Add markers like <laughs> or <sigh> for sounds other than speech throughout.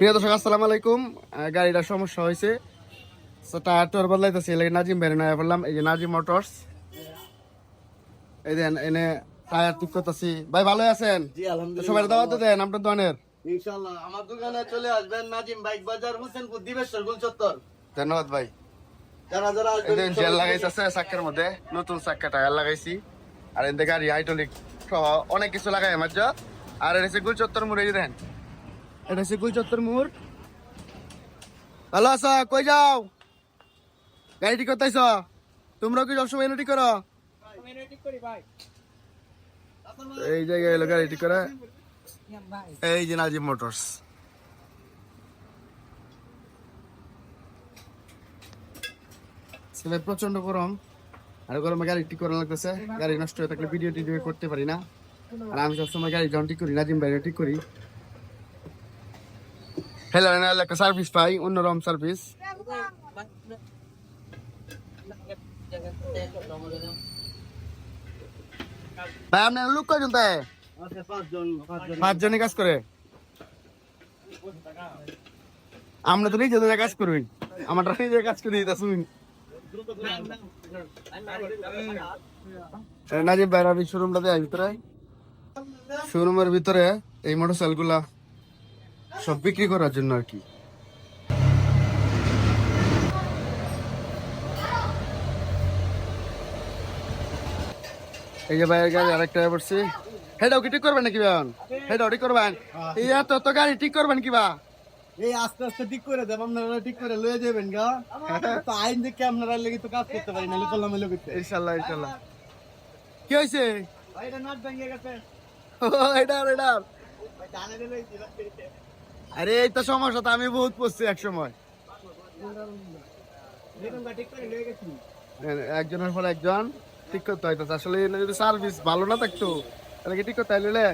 প্রিয় দর্শক আসসালামু আলাইকুম। আহ, গাড়িটার সমস্যা হয়েছে। টায়ার টায়ার বদলাইতেছি এলাকা নাজিম নয় বললাম এই যে নাজিম মোটরস। এই দেন এনে টায়ার ঠিক করতেছি। ভাই ভালো আছেন? সবাই দাওয়াত দেন আপনার দোকানের। ইনশাআল্লাহ আমার দোকানে চলে আসবেন নাজিম বাইক বাজার হোসেনপুর দিবেশ্বর গুলচত্বর। ধন্যবাদ ভাই। যারা যারা আসবেন জেল লাগাইতেছে চাক্কার মধ্যে। নতুন টায়ার লাগাইছি। আর এতে গাড়ি হাইড্রোলিক অনেক কিছু লাগাই আমার আর হচ্ছে গুলচত্বর মোড় দেন। এটা হচ্ছে গুলচত্বর মোড়। ভালো আছো? কই যাও? গাড়ি ঠিক করতেছ? তোমরা কি সবসময় এনে ঠিক করো? এই জায়গায় এলো গাড়ি ঠিক করে। এই যে নাজিম মোটরস। ছেলে প্রচণ্ড গরম। আর গরমে গাড়ি ঠিক করা লাগতেছে। গাড়ি নষ্ট হয়ে থাকলে ভিডিও টিডিও করতে পারি না। আর আমি সবসময় গাড়ি যখন ঠিক করি, নাজিম বাইরে ঠিক করি। হ্যালো একটা সার্ভিস পাই অন্যরকম সার্ভিস ভাই, আপনার লোক কয়জন তাই পাঁচজনই কাজ করে। আমরা তো নিজেদের কাজ করি। আমার নিজের কাজ করি তা শুন নাজিব ভাইয়ের আমি শোরুমটাতে ভিতরে। শোরুমের ভিতরে এই মোটরসাইকেলগুলা। সব বিক্রি করার জন্য আর কি। এই যে ভাইয়ের গাড়ি আরেকটা পড়ছি। হেডাও কি ঠিক করবেন নাকি ভাই হেডাও ঠিক করবেন? এই এত তো গাড়ি ঠিক করবেন কি বা এই আস্তে আস্তে ঠিক করে দেব আপনারা ঠিক করে লয়ে যাবেন গা। তো আইন দেখে আপনারা লেগে তো কাজ করতে পারি না লিখলাম এলো করতে ইনশাল্লাহ ইনশাল্লাহ। কি হয়েছে? এটা নাট ভেঙে গেছে। ও এটা এটা। জানে দিলে আরে এই তো সমস্যা তো আমি বহুত পড়ছি এক সময় ঠিক একজনের পর একজন ঠিক করতে হইতেছে। আসলে যদি সার্ভিস ভালো না থাকতো তাহলে কি ঠিক করতে হইলে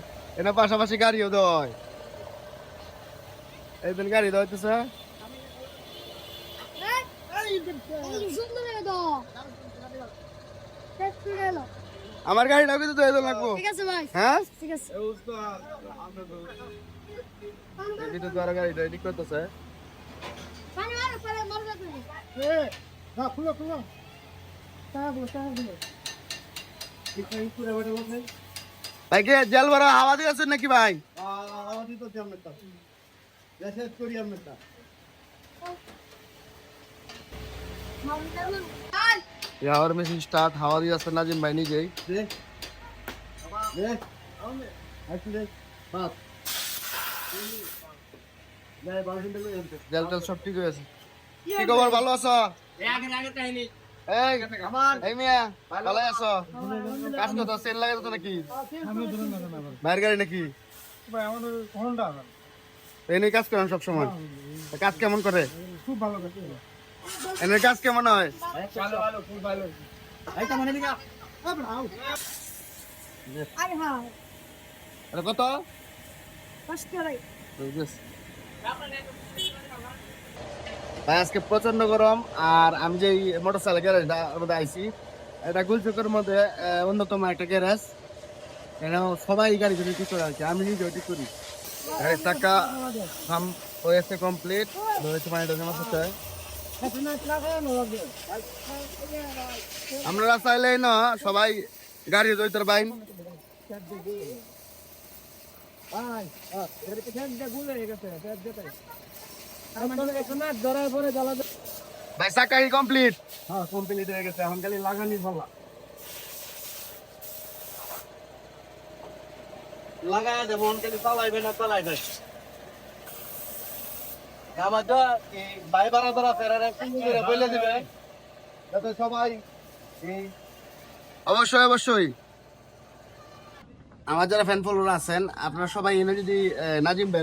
এনে পাশাপাশি গাড়িও দেয় এই দিন গাড়ি দেওয়া হইতেছে। ঠিক আমার গাড়িটাও কিন্তু দেওয়া লাগবো। আছে ভাই। হ্যাঁ? ঠিক আছে। কিন্তু তো আর গাড়িটা ঠিক করতেছে। পানি মারো পানি মারো তুমি এ না খুলো খুলো। তাহলে তাহলে ঠিক করে বসে বসে। ভাই কে জেল ভরা হাওয়া দিয়ে আছেন নাকি ভাই? আওয়াজ তো আমরা তা শেষ করি আমরা তা মারো আই এই হাওয়ার মেশিন স্টার্ট হাওয়া দিয়ে আসছে নাজিম ভাই নিজেই। দে। দে আসলে দে বাপ যাই বাসন থেকে এনতে জেল টেল সব ঠিক কি খবর? ভালো আছো? আগে আগে কাহিনী। এই আমার এই মিয়া ভালো আছো? কাজ করতে সেল লাগাই তো নাকি? বাইরের গাড়ি নাকি? ভাই আমাদের হোন্ডা এনে কাজ করেন সব সময় কাজ কেমন করে? খুব ভালো এনে কাজ কেমন হয়? ভালো ভালো খুব ভালো। এইটা মানে দিকা আই হ্যাঁ। কত। আজকে প্রচণ্ড গরম, আর আমি যে মোটর সাইকেল গ্যারেজটা মধ্যে আইছি, এটা গুলচকের মধ্যে অন্যতম একটা গ্যারেজ এখানে সবাই গাড়ি গাড়ি ঠিক করে কি? আমি নিজেও ঠিক করি। গাড়ির হাম, হয়েছে কমপ্লিট হয়েছে পানিটা জমা আমরা চাইলে না সবাই গাড়ি দইতার বাইন ভাই চাকা কি কমপ্লিট হ্যাঁ কমপ্লিট হয়ে গেছে এখন খালি লাগানি ভালো লাগায় দেবো এখন খালি চালাইবে না চালাইবে। আমার তো এই বারা বারা ফেরারে বলে দিবে। যাতে সবাই অবশ্যই অবশ্যই। আমার যারা ফ্যান ফলোয়ার আছেন আপনারা সবাই এনে যদি নাজিম ভাই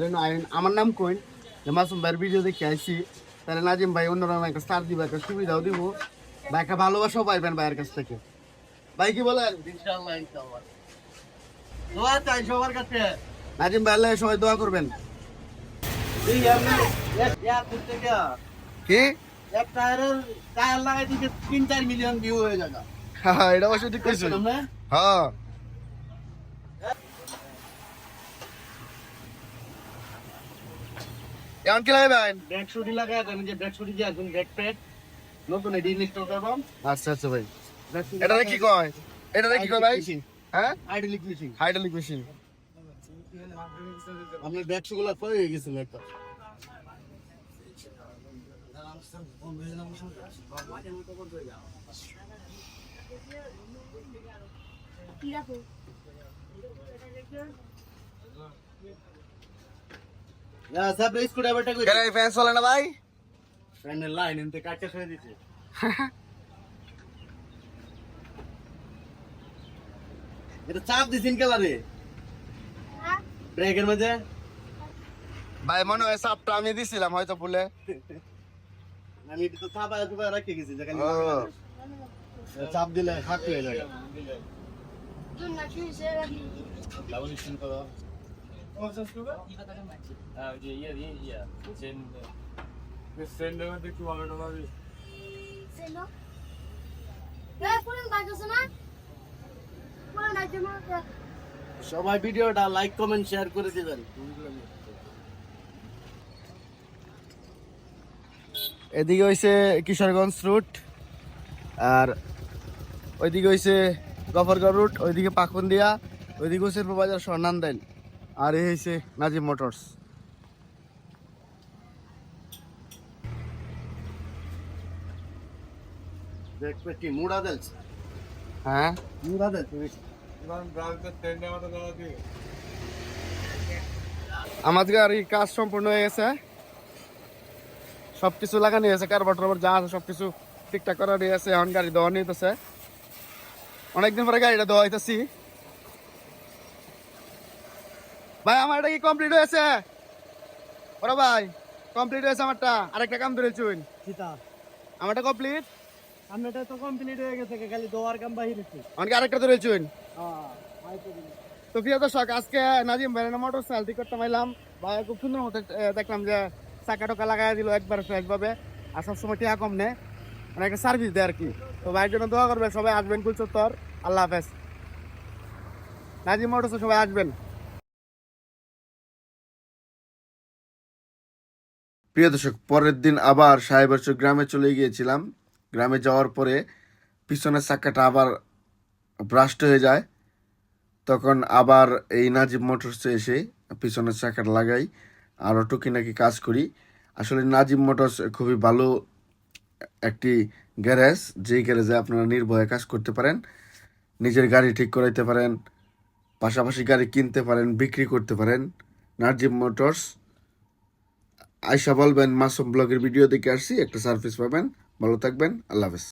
আমার নাম কইন যে মাসুম ভাইয়ের ভিডিও দেখে আইসি তাহলে নাজিম ভাই অন্যরকম একটা স্টার দিব একটা সুবিধাও দিব। বা একটা ভালোবাসাও পাইবেন ভাইয়ের কাছ থেকে। ভাই কি বলেন? দোয়া চাই সবার কাছে। নাজিম ভাই সবাই দোয়া করবেন। কি এক টায়ারের টায়ার লাগাই দিতে তিন চার মিলিয়ন ভিউ হয়ে যাবে। হ্যাঁ এটা অবশ্যই ঠিক কইছেন। না? হ্যাঁ। এখন কি লাগাবেন ব্যাক শুটি লাগায় দেন যে ব্যাক শুটি যে আসবেন ব্যাক প্যাড নতুন এডি ইনস্টল করব। আচ্ছা আচ্ছা ভাই। এটারে কি কয়? এটারে কি কয় ভাই? হ্যাঁ? আইডলিক মেশিন হাইড্রোলিক মেশিন আপনার ব্যাক শুগুলো পড়ে গেছিল একটা? কি রাখো ফ্যান চলে না ভাই? ফ্যানের লাইন এনতে কাটতে সরে দিছে। <laughs> এটা চাপ দিছেন কেলারে হ্যাঁ? ব্রেকের ভাই মনে হয় সাপটা আমি দিছিলাম হয়তো ভুলে। <laughs> আমি এটা তো চাপ আছে রাখে গেছি যেখানে চাপ দিলে হাত হয়ে যায় না সবাই ভিডিওটা লাইক কমেন্ট শেয়ার করে দিবেন। এদিকে হইছে কিশোরগঞ্জ রুট আর ওইদিকে হইছে গফরগড় রুট ওইদিকে পাখুন্দিয়া ওইদিকে হচ্ছে বাজার স্বর্ণান্দাইল আর এই হইছে নাজিম মোটরস। দেখবে কি মুড়া দেলছ? হ্যাঁ? কাজ সম্পূর্ণ হয়ে গেছে। সবকিছু লাগানো হয়েছে কারবার টারবার যা আছে সবকিছু ঠিকঠাক করা হয়ে গেছে এখন গাড়ি দেওয়া নিতেছে। অনেকদিন পরে গাড়িটা দেওয়া হইতেছি। ভাই আমার এটা কি কমপ্লিট হয়েছে? ওরা ভাই কমপ্লিট হয়েছে আমারটা। আরেকটা কাম ধরে ধরেছুন সীতা আমারটা কমপ্লিট আমি এটা তো কমপ্লিট হয়ে গেছে খালি দোয়ার কাম বাহিরেছে আমাকে আরেকটা ধরেছুন হ্যাঁ আইতো তো প্রিয় দর্শক আজকে নাজিম ভাইয়ের মোটর সাইকেল ঠিক করতে পারলাম ভাই খুব সুন্দর মতো দেখলাম যে চাকা টাকা লাগাই দিল একবার ফ্রেশ ভাবে আর সবসময় টিয়া কম নেয় মানে একটা সার্ভিস দেয় আর কি তো ভাইয়ের জন্য দোয়া করবে সবাই আসবেন কুলচত্তর আল্লাহ হাফেজ। নাজিম মোটরসে সবাই আসবেন। প্রিয় দর্শক, পরের দিন আবার সাহেবরচর গ্রামে চলে গিয়েছিলাম। গ্রামে যাওয়ার পরে পিছনের চাকাটা আবার ব্রাস্ট হয়ে যায়। তখন আবার এই নাজিব মোটরসে এসে পিছনের চাকাটা লাগাই আরও টুকিনাকি কাজ করি। আসলে নাজিব মোটরস খুবই ভালো একটি গ্যারেজ, যেই গ্যারেজে আপনারা নির্ভয়ে কাজ করতে পারেন, নিজের গাড়ি ঠিক করাইতে পারেন, পাশাপাশি গাড়ি কিনতে পারেন, বিক্রি করতে পারেন। নাজিব মোটরস আয়সা বলবেন মাসুম ব্লগের ভিডিও দেখে আসছি। একটা সার্ভিস পাবেন। ভালো থাকবেন। আল্লাহ হাফেজ।